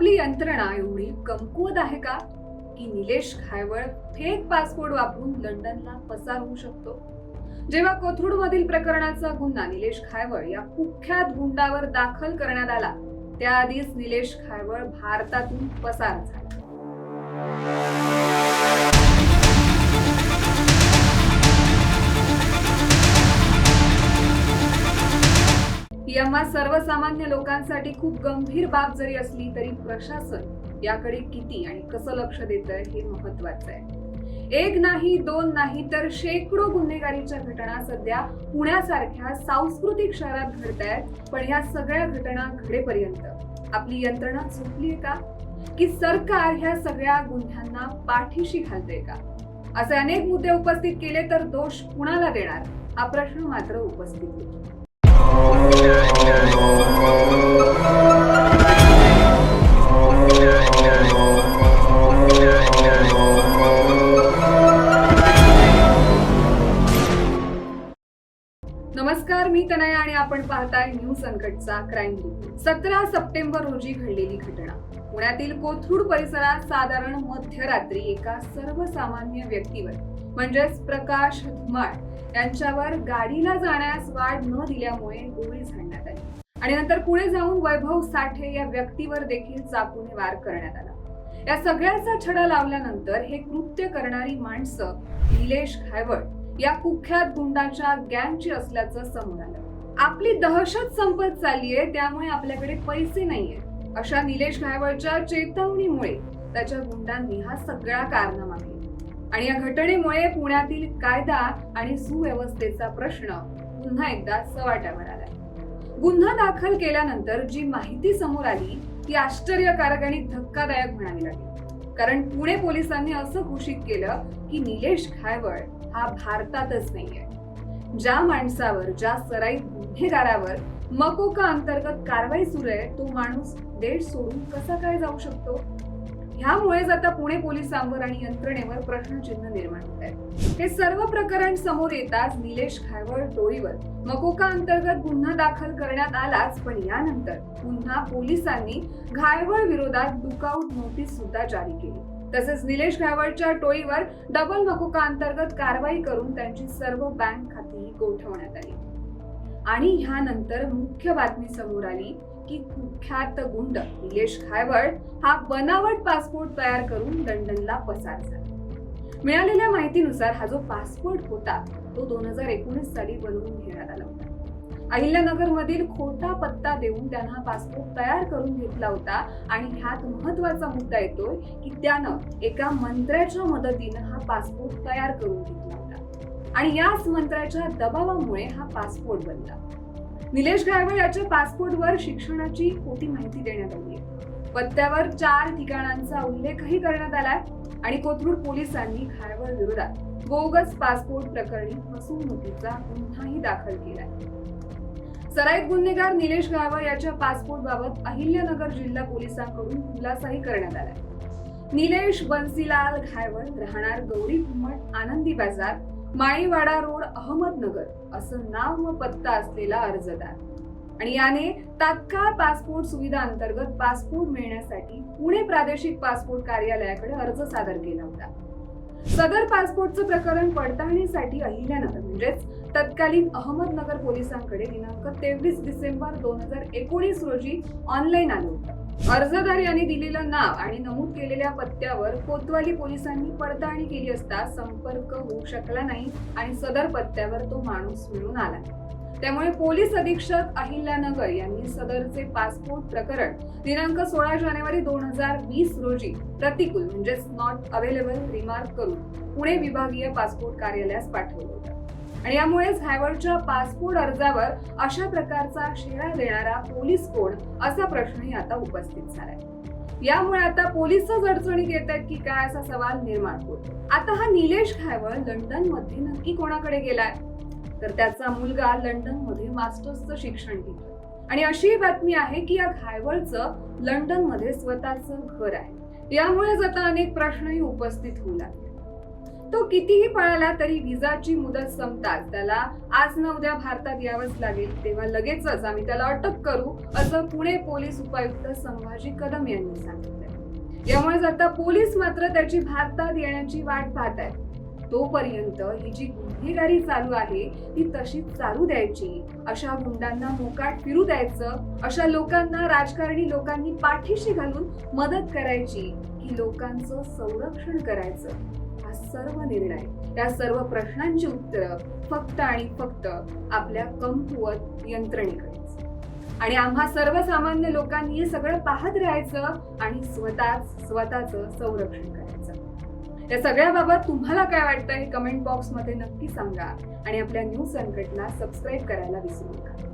आपली यंत्रणा एवढी कमकुवत आहे का? की निलेश खायवळ फेक पासपोर्ट वापरून लंडनला पसार होऊ शकतो? जेव्हा कोथरूड मधील प्रकरणाचा गुन्हा निलेश खायवळ या कुख्यात गुंडावर दाखल करण्यात आला त्याआधीच निलेश खायवळ भारतातून पसार झाला. तेव्हा सर्वसामान्य लोकांसाठी खूप गंभीर बाब जरी असली तरी प्रशासन याकडे किती आणि कसं लक्ष देत आहे हे महत्वाचं आहे. एक नाही दोन नाही तर शेकडो गुन्हेगारीच्या घटना सध्या पुण्यासारख्या सांस्कृतिक शहरात घडत आहेत पण ह्या सगळ्या घटना घडेपर्यंत. आपली यंत्रणा चुकलीये का? की सरकार ह्या सगळ्या गुन्ह्यांना पाठीशी घालते का? असे अनेक मुद्दे उपस्थित केले तर दोष कुणाला देणार? हा प्रश्न मात्र उपस्थित होतो. नमस्कार मी तनया आणि आपण पाहताय न्यूज संकटचा क्राईम रिपोर्ट सतरा सप्टेंबर रोजी घडलेली घटना. पुण्यातील कोथरूड परिसरात साधारण मध्यरात्री एका सर्वसामान्य व्यक्तीवर म्हणजेच प्रकाश धुमाळ यांच्यावर गाडीला जाण्यास वाढ न दिल्यामुळे गोळी झाडण्यात आली. आणि नंतर पुढे जाऊन वैभव साठे या व्यक्तीवर देखील चाकूने वार करण्यात आला. या सगळ्याचा छडा लावल्यानंतर हे कृत्य करणारी माणसं निलेश घायवळ या कुख्यात गुंडाच्या गँगची असल्याचं समोर आलं. आपली दहशत संपत चाललीये त्यामुळे आपल्याकडे पैसे नाहीये. अशा निलेश घायवळच्या चेतवणीमुळे त्याच्या गुंडांनी हा सगळा कारनामा केला. आणि या घटनेमुळे पुण्यातील कायदा आणि सुव्यवस्थेचा प्रश्न पुन्हा एकदा सवाट्यावर आला गुन्हा दाखल केल्यानंतर जी माहिती समोर आली ती आश्चर्यकारक आणि धक्कादायक म्हणावी लागली. कारण पुणे पोलिसांनी असं घोषित केलं की निलेश घायवळ हा भारतातच नाहीये. ज्या माणसावर ज्या सराईत गुन्हेगारावर मकोका अंतर्गत कारवाई सुरू आहे तो माणूस देश सोडून कसा काय जाऊ शकतो? ह्यामुळेच आता पुणे पोलिसांवर आणि यंत्रणेवर प्रश्नचिन्ह निर्माण होत आहे. हे सर्व प्रकरण समोर येताच निलेश घायवळ टोळीवर मकोका अंतर्गत गुन्हा दाखल करण्यात आलाच पण यानंतर पुन्हा पोलिसांनी घायवळ विरोधात लुकआउट नोटीस सुद्धा जारी केली. तसेच निलेश घायवळच्या टोळीवर डबल मकोका अंतर्गत कारवाई करून त्यांची सर्व बँक खातीही गोठवण्यात आली. आणि ह्यानंतर मुख्य बातमी समोर आली की कुख्यात गुंड निलेश खायवळ हा बनावट पासपोर्ट तयार करून लंडनला पसार झाला. मिळालेल्या माहितीनुसार हा जो पासपोर्ट होता तो दोन हजार एकोणीस साली बनवून घेण्यात आला होता. अहिल्यानगरमधील खोटा पत्ता देऊन त्यानं हा पासपोर्ट तयार करून घेतला होता आणि ह्यात महत्त्वाचा मुद्दा येतोय की त्यानं एका मंत्र्याच्या मदतीनं हा पासपोर्ट तयार करून घेतला होता. आणि याच मंत्र्याच्या दबावामुळे हा पासपोर्ट बनला. निलेश गायवळ याच्या पासपोर्टवर शिक्षणाची खोटी माहिती देण्यात आली आहे. पत्त्यावर चार ठिकाणांचा उल्लेखही करण्यात आलाय आणि कोथरूड पोलिसांनी घायवळ विरोधात बोगस पासपोर्ट प्रकरणी फसवणुकीचा गुन्हाही दाखल केलाय. सराईत गुन्हेगार निलेश गायवळ याच्या पासपोर्ट बाबत अहिल्यानगर जिल्हा पोलिसांकडून खुलासाही करण्यात आलाय. निलेश बन्सीलाल घायवळ राहणार गौरी घुमट आनंदी बाजार माळीवाडा रोड अहमदनगर असं नाव व पत्ता असलेला अर्जदार. आणि याने तात्काळ पासपोर्ट सुविधा अंतर्गत पासपोर्ट मिळण्यासाठी पुणे प्रादेशिक पासपोर्ट कार्यालयाकडे अर्ज सादर केला होता. सदर पासपोर्टचं प्रकरण पडताळणीसाठी अहिल्यानगर म्हणजेच तत्कालीन अहमदनगर पोलिसांकडे दिनांक तेवीस डिसेंबर दोन हजार एकोणीस रोजी ऑनलाईन आलं होतं. अर्जदार यांनी दिलेलं नाव आणि नमूद केलेल्या पत्त्यावर कोतवाली पोलिसांनी पडताळणी केली असता संपर्क होऊ शकला नाही आणि सदर पत्त्यावर तो माणूस मिळून आला. त्यामुळे पोलीस अधीक्षक अहिल्यानगर यांनी सदरचे पासपोर्ट प्रकरण दिनांक सोळा जानेवारी दोन हजार वीस रोजी प्रतिकूल म्हणजेच नॉट अवेलेबल रिमार्क करून पुणे विभागीय पासपोर्ट कार्यालयास पाठवलं होतं. आणि यामुळेच घायवळच्या पासपोर्ट अर्जावर अशा प्रकारचा शेरा देणारा पोलीस कोण असा प्रश्नही आता उपस्थित झालाय. यामुळे आता पोलीसच अडचणीत येत आहेत की काय असा सवाल निर्माण होतो आता हा निलेश घायवळ लंडनमध्ये नक्की कोणाकडे गेलाय? तर त्याचा मुलगा लंडनमध्ये मास्टर्सचं शिक्षण घेतो आणि अशी बातमी आहे की या घायवळचं लंडनमध्ये स्वतःचं घर आहे. यामुळेच आता अनेक प्रश्नही उपस्थित होऊ लागले. तो कितीही पळाला तरी विजाची मुदत संपताच. त्याला आज न उद्या भारतात यावंच लागेल. तेव्हा लगेचच आम्ही त्याला अटक करू असं पुणे पोलीस उपायुक्त संभाजी कदम यांनी सांगितलं यामुळे आता पोलीस मात्र त्याची भारतात येण्याची वाट पाहत आहेत. तोपर्यंत ही जी गुन्हेगारी चालू आहे ती तशीच चालू द्यायची. अशा गुंडांना मोकाट फिरू द्यायचं अशा लोकांना राजकारणी लोकांनी पाठीशी घालून मदत करायची. लोकांचं संरक्षण करायचं हा सर्व निर्णय. त्या सर्व प्रश्नांची उत्तरं फक्त आणि फक्त आपल्या कमकुवत यंत्रणेकडेच. आणि आम्हा सर्वसामान्य लोकांनी हे सगळं पाहत राहायचं आणि स्वतःच स्वतःचं संरक्षण करायचं. या सगळ्याबाबत तुम्हाला काय वाटतं हे कमेंट बॉक्समध्ये नक्की सांगा आणि आपल्या न्यूज संकटला सबस्क्राईब करायला विसरू नका.